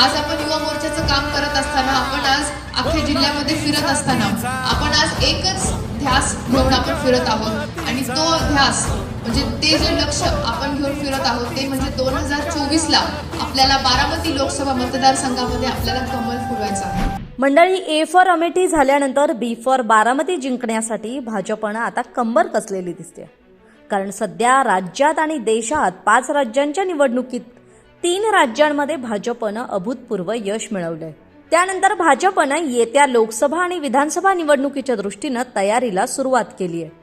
आज आपण युवा मोर्चाचं काम करत असताना आपण आज अख्ख्या जिल्ह्यामध्ये फिरत असताना आपण आज एकच ध्यास घेऊन आपण फिरत आहोत. आणि तो ध्यास म्हणजे ते जे लक्ष आपण घेऊन फिरत आहोत ते म्हणजे दोन हजार चोवीसला आपल्याला बारामती लोकसभा मतदारसंघामध्ये आपल्याला कमल फुलवायचं आहे. मंडळी ए फॉर अमेठी झाल्यानंतर बी फॉर बारामती जिंकण्यासाठी भाजपनं आता कंबर कसलेली दिसते. कारण सध्या राज्यात आणि देशात पाच राज्यांच्या निवडणुकीत तीन राज्यांमध्ये भाजपनं अभूतपूर्व यश मिळवलंय. त्यानंतर भाजपनं येत्या लोकसभा आणि विधानसभा निवडणुकीच्या दृष्टीनं तयारीला सुरुवात केली आहे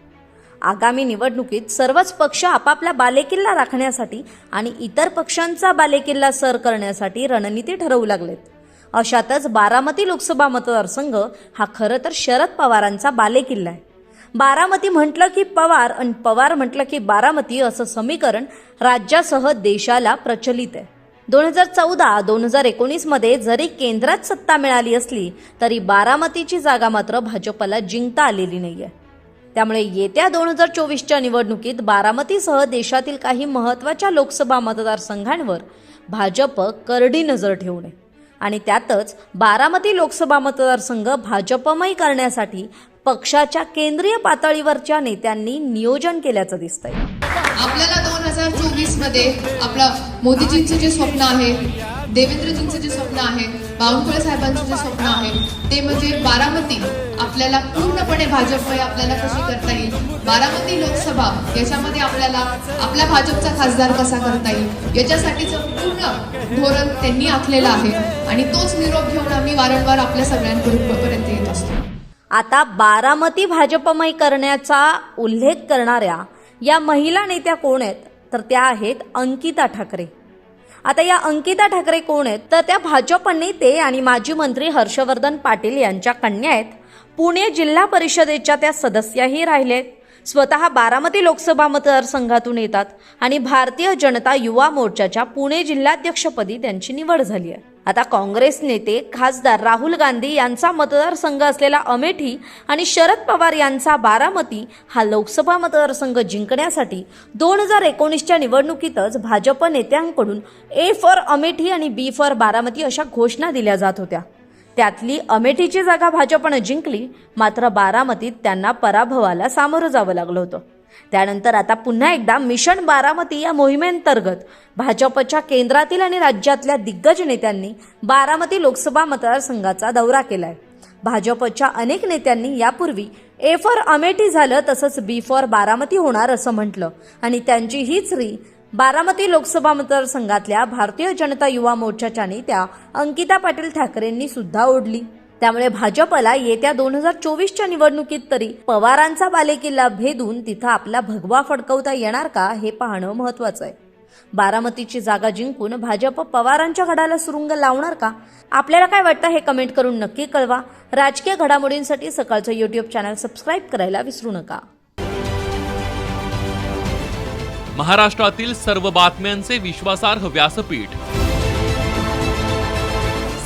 आगामी निवडणुकीत सर्वच पक्ष आपापला बालेकिल्ला राखण्यासाठी आणि इतर पक्षांचा बालेकिल्ला सर करण्यासाठी रणनीती ठरवू लागलेत. अशातच बारामती लोकसभा मतदारसंघ हा खरं तर शरद पवारांचा बालेकिल्ला आहे. बारामती म्हटलं की पवार आणि पवार म्हटलं की बारामती असं समीकरण राज्यासह देशाला प्रचलित आहे. दोन हजार चौदा दोन हजार एकोणीसमध्ये जरी केंद्रात सत्ता मिळाली असली तरी बारामतीची जागा मात्र भाजपला जिंकता आलेली नाही आहे त्यामुळे येत्या दोन हजार चोवीसच्या निवडणुकीत बारामतीसह देशातील काही महत्त्वाच्या लोकसभा मतदारसंघांवर भाजप करडी नजर ठेवू नये आणि त्यातच बारामती लोकसभा मतदारसंघ भाजपमय करण्यासाठी पक्षाच्या केंद्रीय पातळीवरच्या नेत्यांनी नियोजन केल्याचं दिसतंय. आपल्याला दोन हजार चोवीसमध्ये आपलं मोदीजींचं जे स्वप्न आहे देवेंद्रजींचं जे स्वप्न आहे बावनकुळे साहेबांचं जे स्वप्न आहे ते म्हणजे बारामती आपल्याला पूर्णपणे भाजपमुळे आपल्याला कशी करता येईल? बारामती लोकसभा याच्यामध्ये आपल्याला आपल्या भाजपचा खासदार कसा करता येईल? याच्यासाठीचं पूर्ण धोरण त्यांनी आखलेलं आहे आणि तोच निरोप घेऊन आम्ही वारंवार आपल्या सगळ्यांपर्यंत येत असतो. आता बारामती भाजपमय करण्याचा उल्लेख करणाऱ्या या महिला नेत्या कोण आहेत? तर त्या आहेत अंकिता ठाकरे. आता या अंकिता ठाकरे कोण आहेत? तर त्या भाजप नेते आणि माजी मंत्री हर्षवर्धन पाटील यांच्या कन्या आहेत. पुणे जिल्हा परिषदेच्या त्या सदस्याही राहिलेत. स्वतः बारामती लोकसभा मतदारसंघातून येतात आणि भारतीय जनता युवा मोर्चाच्या पुणे जिल्हाध्यक्षपदी त्यांची निवड झाली आहे. आता काँग्रेस नेते खासदार राहुल गांधी यांचा मतदारसंघ असलेला अमेठी आणि शरद पवार यांचा बारामती हा लोकसभा मतदारसंघ जिंकण्यासाठी दोन हजार एकोणीसच्या निवडणुकीतच भाजप नेत्यांकडून ए फॉर अमेठी आणि बी फॉर बारामती अशा घोषणा दिल्या जात होत्या. त्यातली अमेठीची जागा भाजपनं जिंकली मात्र बारामतीत त्यांना पराभवाला सामोरं जावं लागलं होतं. त्यानंतर आता पुन्हा एकदा मिशन बारामती या मोहिमेअंतर्गत भाजपच्या केंद्रातील आणि राज्यातल्या दिग्गज नेत्यांनी बारामती लोकसभा मतदारसंघाचा दौरा केलाय. भाजपच्या अनेक नेत्यांनी यापूर्वी ए फॉर अमेठी झालं तसंच बी फॉर बारामती होणार असं म्हटलं. आणि त्यांची हीच री बारामती लोकसभा मतदारसंघातल्या भारतीय जनता युवा मोर्चाच्या नेत्या अंकिता पाटील ठाकरेंनी सुद्धा ओढली. त्यामुळे भाजपला येत्या दोन हजार चोवीसच्या निवडणुकीत तरी पवारांचा बालेकिल्ला भेदून तिथं आपला भगवा फडकवता येणार का हे पाहणं महत्वाचं आहे. बारामतीची जागा जिंकून भाजप पवारांच्या घडाला सुरुंग लावणार का? आपल्याला काय वाटतं हे कमेंट करून नक्की कळवा. राजकीय घडामोडींसाठी सकाळचं युट्यूब चॅनल सबस्क्राईब करायला विसरू नका. महाराष्ट्रातील सर्व बातम्यांचे विश्वासार्ह व्यासपीठ